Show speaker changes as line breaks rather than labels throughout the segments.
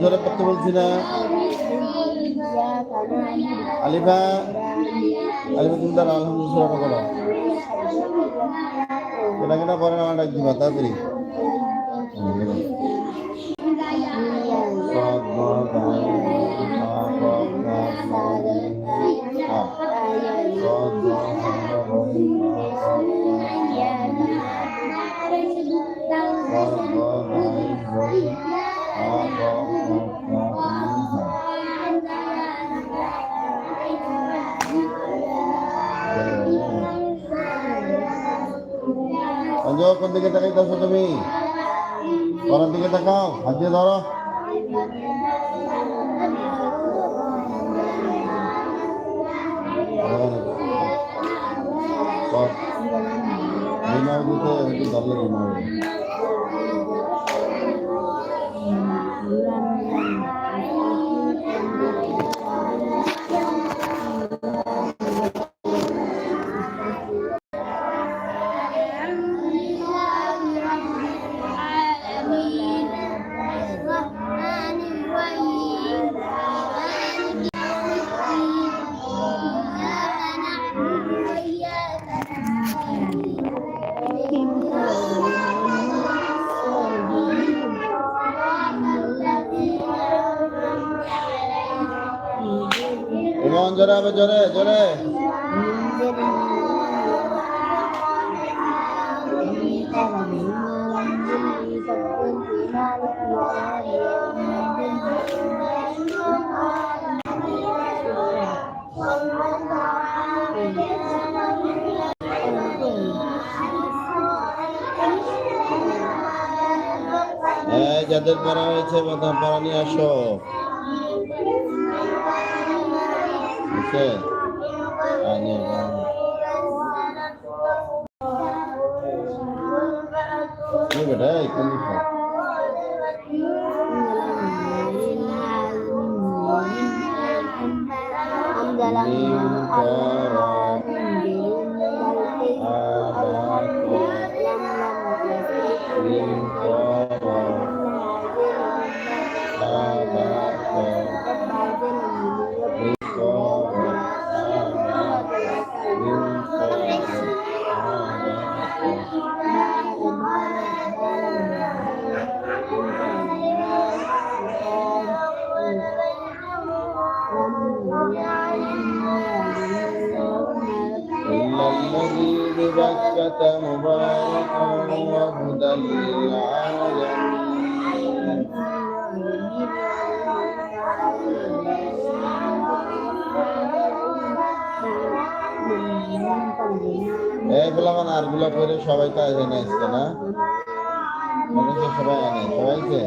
জোরে করতে বলছি না আলিফা আলিফা তুমি তার আলহামদুলিল্লাহ করো। কেনা কেনা পরে আমার ডাক দিবা। তাড়াতাড়ি দিয়ে ধরো। রিমাও দিতে একটু ধরলে রিমাও জোরে জোরে। যাদের পড়া হয়েছে মাথা পড়া নিয়ে আসো। ke aliran ini beda ikan الذي ببكة مباركا وهدى للعالمين এই বললাম আর গুলা করে সবাই তো এনে আসছে না মনে হচ্ছে সবাই আনে সবাই আছে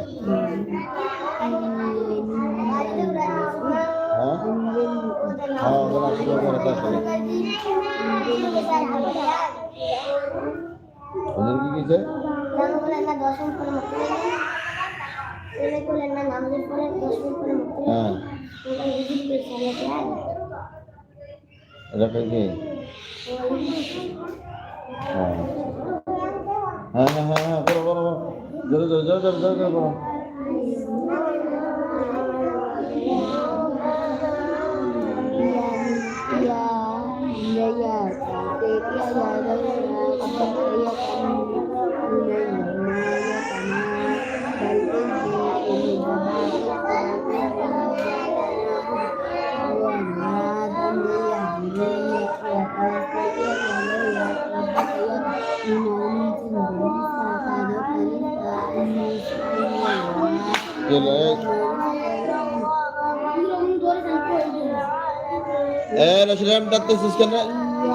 হ্যাঁ হ্যাঁ ওগুলো আসলে করে তো আসলে ওদের কি কিছু হ্যাঁ। এটা কি? হ্যাঁ। হ্যাঁ হ্যাঁ হ্যাঁ হ্যাঁ করো করো করো। জোরে জোরে জোরে জোরে করো।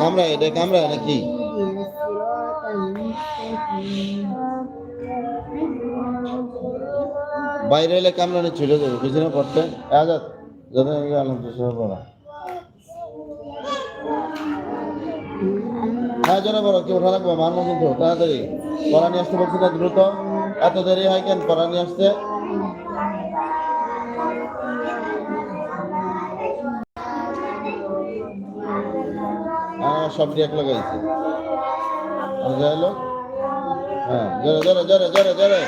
কামরা এটা বাইরে এলে কামরা নিয়ে ছুটে যাবে পিছনে পড়তে আজাদ হ্যাঁ জনে বড় কেউ উঠা লাগবো? মারবো কিন্তু, তাড়াতাড়ি। পড়া নিয়ে আসতে পারছি না, দ্রুত। এত দেরি হয় কেন? পড়া নিয়ে আসতে? হ্যাঁ সবটি এক লাগাইছে আর যা এলো হ্যাঁ জোরে জোরে জোরে জোরে জোরে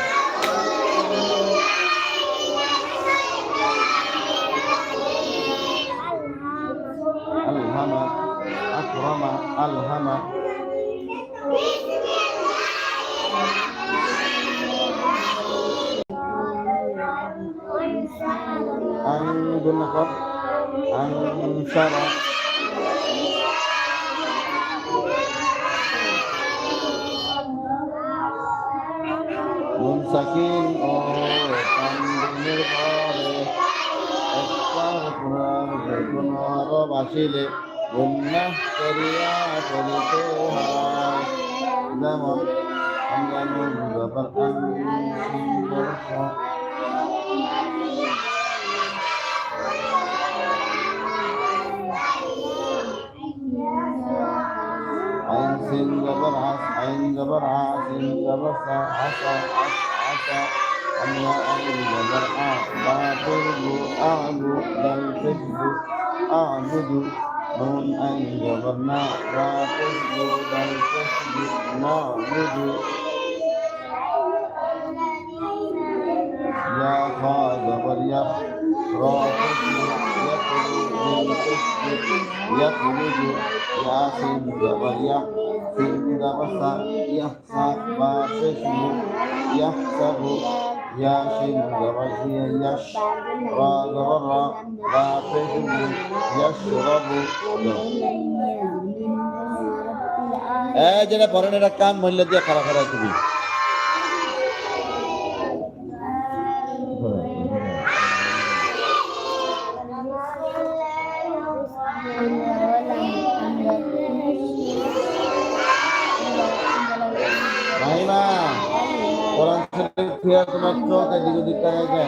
আলহামা আকরামা আলহামা أنذر أنشر একবার পুনর পুনর বাসিলে উন্নাস করিয়া চলিতে হয় যেমন আমরা ব্যাপার عين سين جبر عس عين جبر عاصين جبر سا عسى عس أيما بعترض أعبد بل يا أعبد نون أيما ما بعترض بل حب نعبد يا خاذب اليخ راقص يخرج ياسين دبريا في دبسا يحسب باسسه يحسب ياشين جبر هي يش را جبر را را تجبو يشرب এই যেটা পরেন এটা কান মহিলা দিয়ে খারাপ খারাপ দিবি dia kemakro tadi kudikan aja.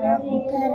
Rabbika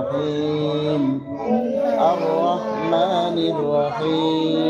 الرحيم الرحمن الرحيم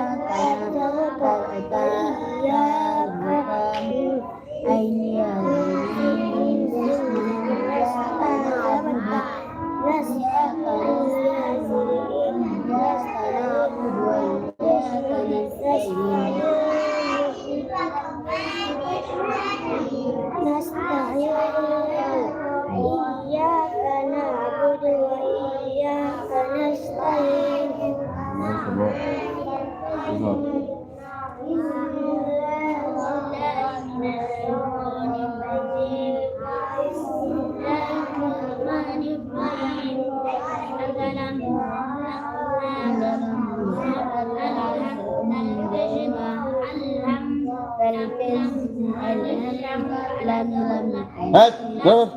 Hei, coba.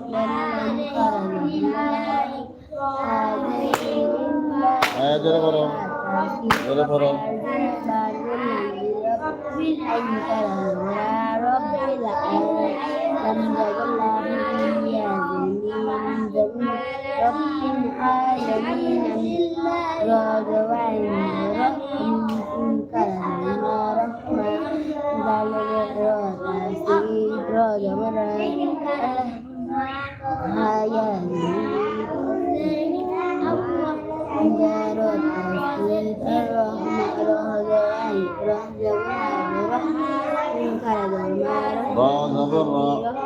Eh, jere boro. Jere boro. Ra,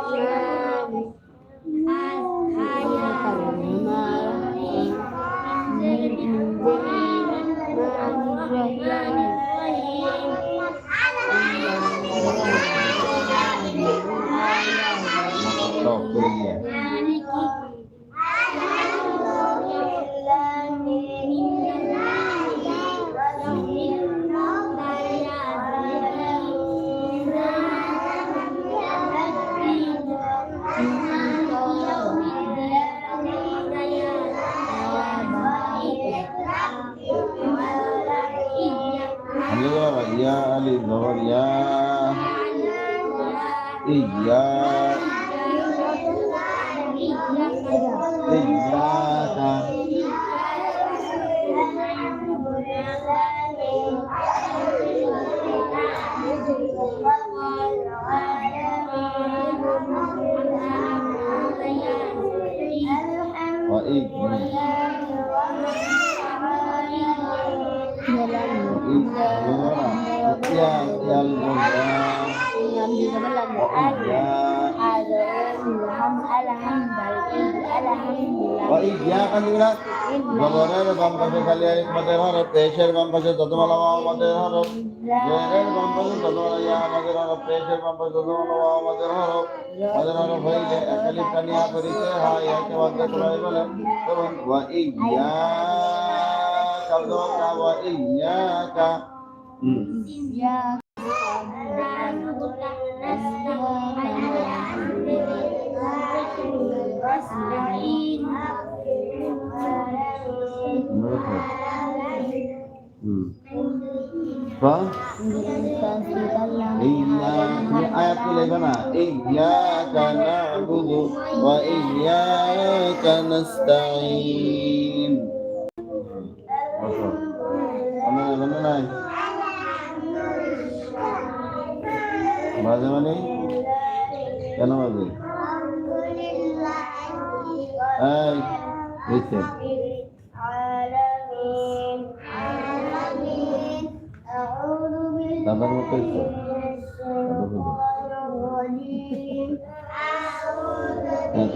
Kan juga. Gambaran বাম পাশে খালি আলিফ মাদের হরফ পেশের বাম পাশে দতমালা ওয়াও মাদের হরফ জেরের বাম পাশে দতমালা ইয়া মাদের হরফ পেশের বাম পাশে দতমালা ওয়াও মাদের হরফ মাদের হরফ হইলে এক আলিফ কানিয়া করিতে হয় একে বাদে সবাই বলে তখন ওয়া ইয়া কালদোকা ওয়া ইয়াকা হুম ayat إياك نعبد وإياك نستعين মাঝে মানে কেন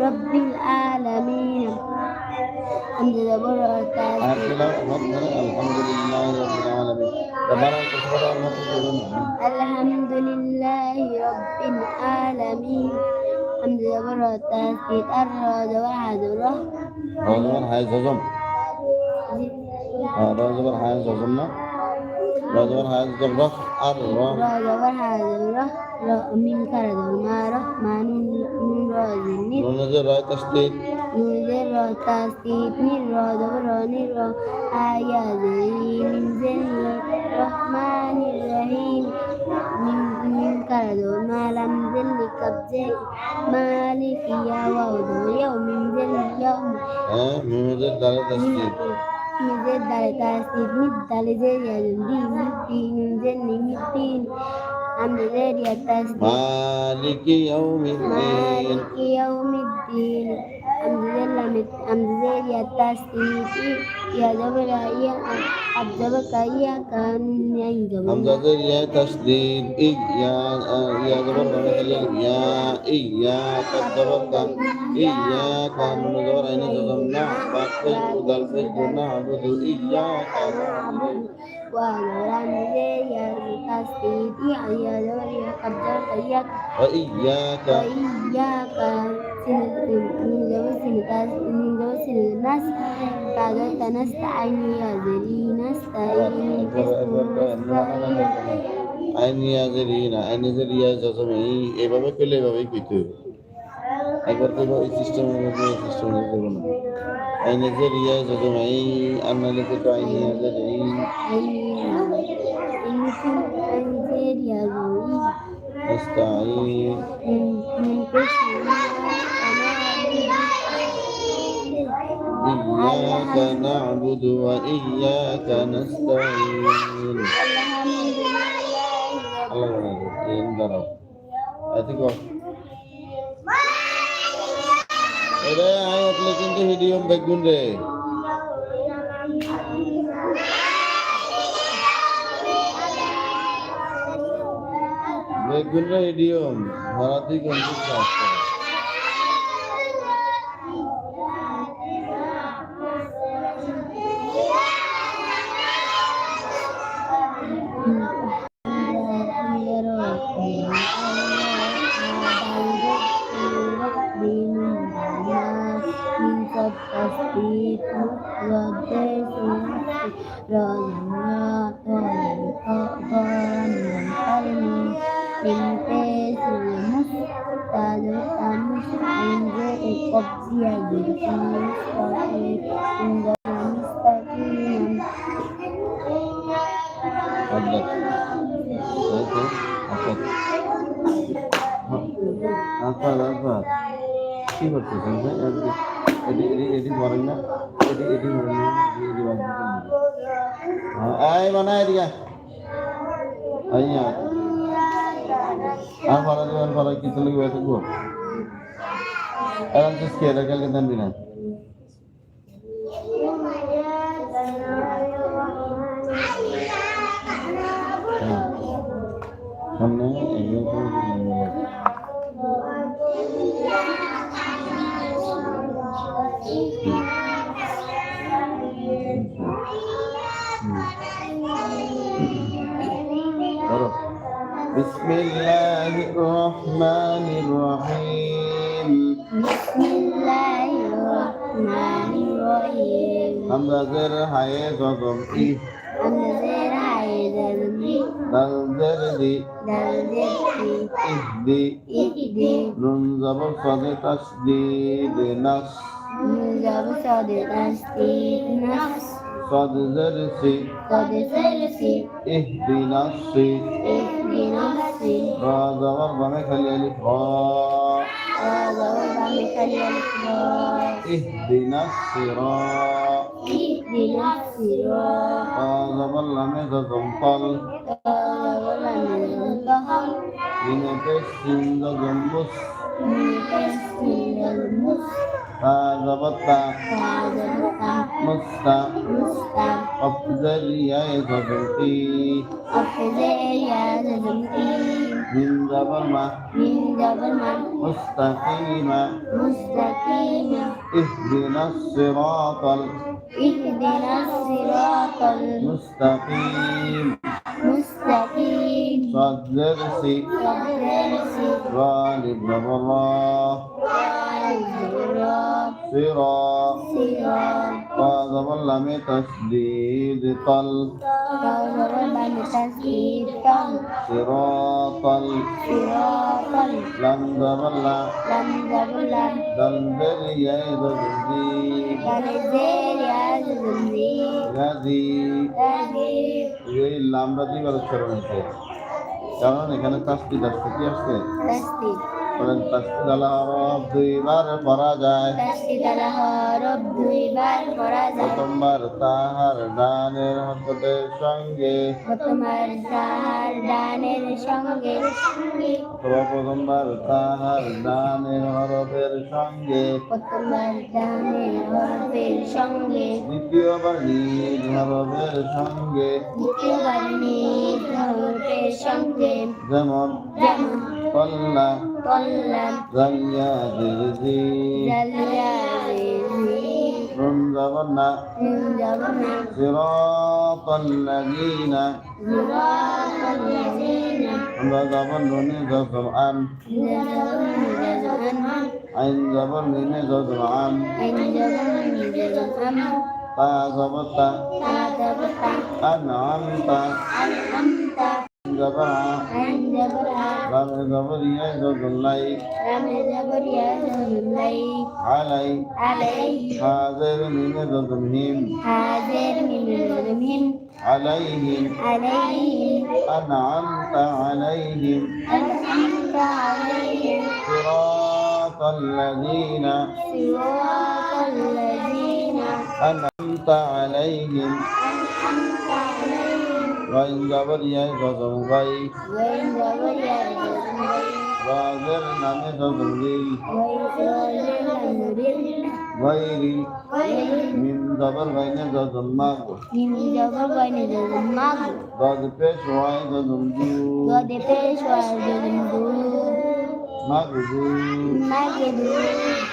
رب العالمين. الحمد لله
الحمد لله رب العالمين
الحمد لله رب العالمين.
الحمد لله التاسيد الرد رب العالمين. الحمد لله رب العالمين. الحمد لله رب العالمين. رجل هذه الرف
الرف رجل هذه الرف من كرد ما رحمن من راجل
نون ذي راي تشديد
نون ذي راي تشديد من راج وراني را آيا ذي من ذي الرحمن الرحيم من من كرد ما لم ذل كبزي مالك يا وود يوم ذل يوم من ذي راي تشديد নিজের দাঁড়ে তার সিদমিত দালে যে নিজের নিমিত্তিন আমাদের
মালিক ইয়াউমিদ্দিন
মালিক ইয়াউমিদ্দিন hamzah ya tasdidi ya jabr ya abdab kaya kan
yang jabr hamzah ya tasdid iya iya ya jabr ya iya ig ya kadab kan iya kan menjawab ini jabr na bakal udal fil guna abudu iya
kan وأمر يا التسديد يا يا
قدر إياك وإياك
وإياك سنة جوز من جوز الناس قالت نستعين يا ذري نستعين
আইনি ইয়াজরিনা আইনি জরিয়া জজম এই এভাবে করলে এভাবেই কইতে হবে একবার তো এই সিস্টেমের মধ্যে সিস্টেমের করবো না আইনি জরিয়া জজম এই আন্নালে তো আইনি ইয়াজরিন
أنزل يا ذري
نستعين
من من قسم
إياك نعبد وإياك نستعين
الحمد لله
Allah yang darah. Itu kok. Ada ayat lekin tu video bagun deh. Bagun deh video. Harati kunci sahasa. Apa? কি করতেছেন এডি করেন না। এডি এডি করেন না। এডি বাদ হ্যাঁ আই বানাই দিয়া আইয়া আর ফলা দিবেন ফলা কিছু থাকব। এখন তো স্কেয়ার الرحمن الرحيم
بسم الله الرحمن الرحيم
همزر حياة ضمئي همزر حياة
ضمئي دلدر
دي دلدر
دي
اهدي
اهدي
نون زبر صد تشديد نفس
نون زبر صد تشديد نفس
صد زرسي
قد سلسي
اهدي نفسي
اهدي نفسي
را زبر بمك الالف را
هذا وضع مثل الإخبار
اهدنا الصراط
اهدي نفسي را
را زبر لمك زنطل
هذا وضع من الظهر
لنفس زنبس ضبطة
مستة
أفزر يا زبطي
أفزر يا زبطي
من زبرمة
من زبرمة
مستقيمة
مستقيمة
اهدنا الصراط
اهدنا الصراط
المستقيم
المستقيم
صدرسي
والدرس
غالب زبرا
والزبرا
صراط
صراط
وزبر لم تشديد طل
وضرب بتسديد طل
صراطا
صراطا
لم زبر لا
لم زبر
دلدل يد الذي
فنزل يا زلزي
الذي
الذي
এই লামটা দুইবার উচ্চারণ হচ্ছে কারণ এখানে তাস্তিদ আসছে কি আসছে তাসবিহ দুইবার পড়া যায়
দুইবার
প্রথমবার তাহার ডানের হস্তদের সঙ্গে
প্রথমবার তাহার ডানের সঙ্গে
তাহার ডানের হরফের সঙ্গে
সঙ্গে
দ্বিতীয়বার নিজ হরফের সঙ্গে
দ্বিতীয়বার নিজ হরফের সঙ্গে
যেমন
طلة
زليا زلزي رم
زبرنا
صراط الذين
صراط الذين
زبرنا نزل عن عين زبرنا نزل عن تا زبرت أنعمت أنعمت جبرا رمي جبريا زوج الليل علي علي حاضر من ظلمهم حاضر من ظلمهم عليهم عليهم أنعمت عليهم أنعمت عليهم صراط الذين صراط الذين أنعمت عليهم أنعمت عليهم وإن جبريا يقصر بي وإن جبريا يقصر بي وإن جبريا يقصر بي وإن من جبر بين جزم ماغو من جبر بين جزم ماغو
بعد پیش وائد
جزم
دو
بعد
پیش
وائد
جزم
دو மகுது
மகுது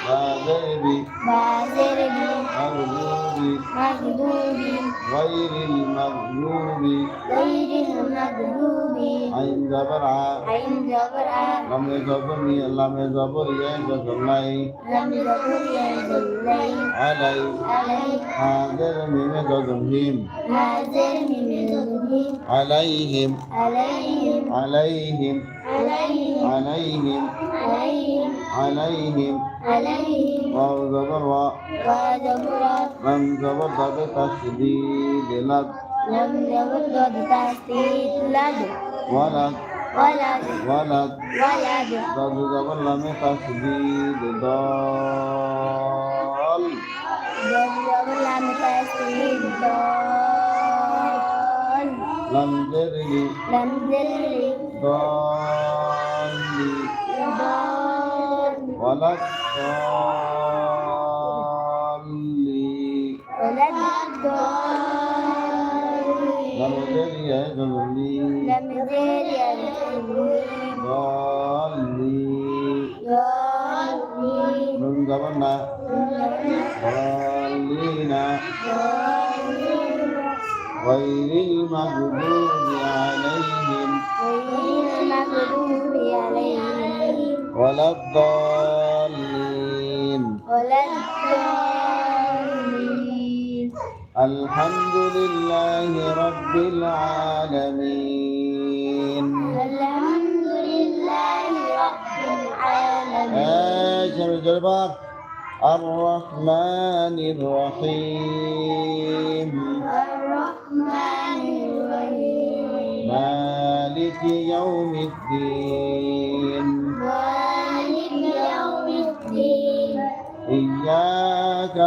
வதேவி
வதேவி மகுதூபி மகுதூபி
வைரில் மகுதூபி
வைரில் மகுதூபி ஐந்தபரா ஐந்தபரா லம்மே ஜபரி
எல்லாமே ஜபரி ஏஜலை
லம்மே
ஜபரி
ஏஜலை அலை அலை ஹாதர்
மின ஜபரிம்
ஹாதர்
மின
ஜபரிம்
அலைஹிம்
அலைஹிம்
அலைஹிம்
عليهم عليهم عليهم
عليهم وا
لم زبر ضد تشديد
لد لم زبر ضد لد
ولد
ولد
ولد
ولد
ضد زبر لم تشديد ضال
ضد زبر لم تشديد ضال
لم زرلي
لم زرلي
ضالي
Dal
ولا الضالي
Walad Dal
لم تدري يجزمني
Lam Zilli Al-Zilli
ضالي
Dali
من زمنا ضالين غير المغضوب عليهم ولا الضالين.
ولا الضالين.
الحمد لله رب العالمين.
الحمد لله رب العالمين.
آخر الجبار الرحمن الرحيم.
الرحمن الرحيم.
مالك يوم الدين.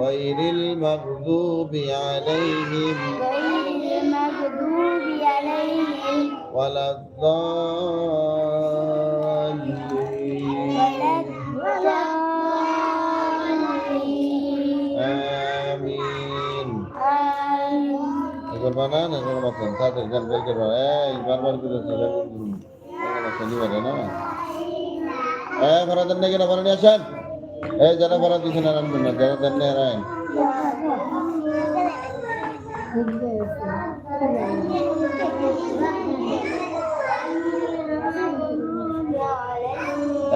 غير المغضوب عليهم ولا الضالين
آمين أجل بنا نجل مطلن تاتي الجنب الجنب أي بربر كده سلام أنا سنيمة أنا أي فرادن نجينا فرادن يا شان এই যারা ভাড়া দিচ্ছেন আর আনবেন না যারা দেন না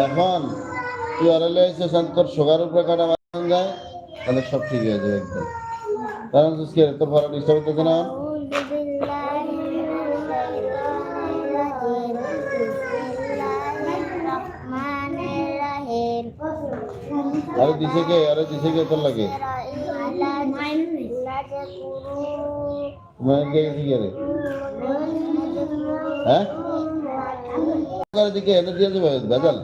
এখন তুই আরে লইছে তোর সুগার উপরে কাটা বাঁধান যায়, তাহলে সব ঠিক হয়ে যাবে একদম। কারণ তোর ভাড়া ডিস্টার্ব হতেছে না। আরে দিছে কে আরে দিছে কে তোর লাগে। মায়ের কে হ্যাঁ? দিকে রে হ্যাঁ? কার দিকে এনে দিয়ে দেবে বেজাল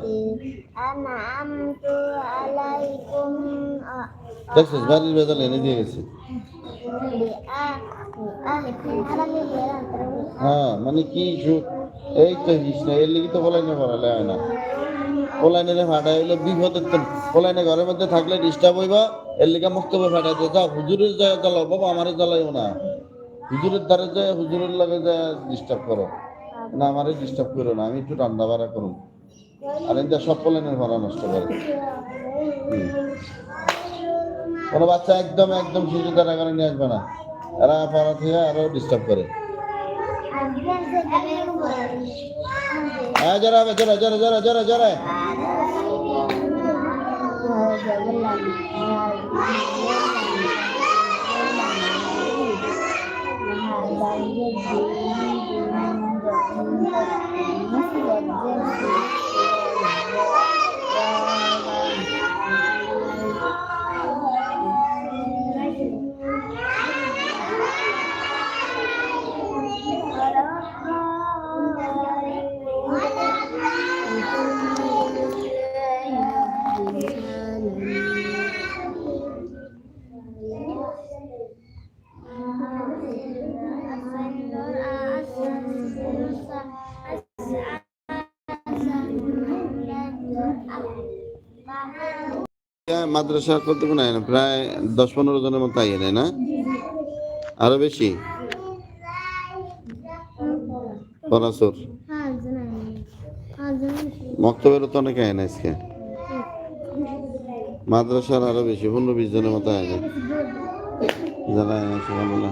দেখছিস বাড়ির বেজাল এনে দিয়ে গেছে। হ্যাঁ মানে কি এই তো হিস না, এর লিগে তো বলাই না, বলালে হয় না। পলাইনে ফাটা হইলে বিপদের তো পলাইনে ঘরের মধ্যে থাকলে ডিস্টার্ব হইবা, এর লিগে মুক্ত হয়ে ফাটা দিয়ে। যাও, হুজুরের যায় জ্বালাও, বাবা, আমারে জ্বালাইও না। হুজুরের দ্বারে যায় হুজুরের লাগে যায় ডিস্টার্ব করো। না, আমারে ডিস্টার্ব করো না, আমি একটু রান্না বাড়া করুন আর এটা সব পলাইনের ভাড়া নষ্ট করে। কোনো বাচ্চা একদম একদম শিশু দ্বারা করে নিয়ে আসবে না। এরা পড়া থেকে আরও ডিস্টার্ব করে। Ah, Ajar jarak, jarak, jarak, jarak, jarak, jarak. মাদ্রাসা করতে কোনো না? প্রায় দশ পনেরো জনের মতো আইয়ে নেয় না? আরও বেশি? পরাসর মক্তবের তো অনেকে আয় না আজকে। মাদ্রাসার আরও বেশি, পনেরো বিশ জনের মতো আয় যারা আয় না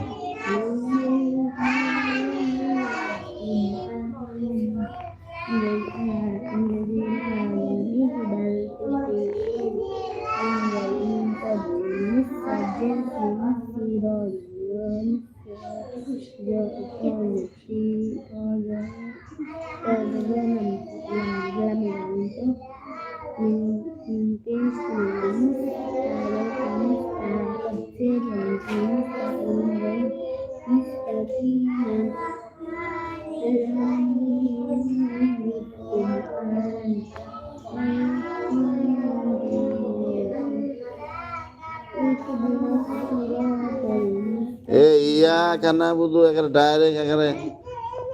ইয়া কানা বুধু এখানে ডাইরেক্ট এখানে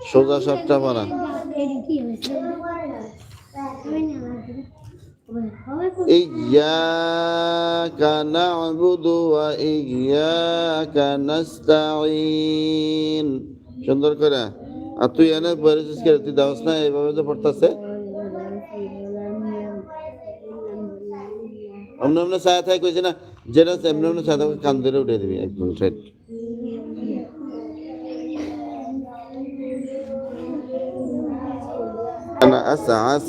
সোজা সবটা পড়া إياك نعبد وإياك نستعين সুন্দর করে আর তুই এনে পরিচিস করে তুই দাওস না এইভাবে যে পড়তেছে অমনে অমনে ছায়া থাকে কইছে না যেটা এমনি এমনি ছায়া থাকে কান ধরে উঠে দিবি একদম সেট أنا أسعى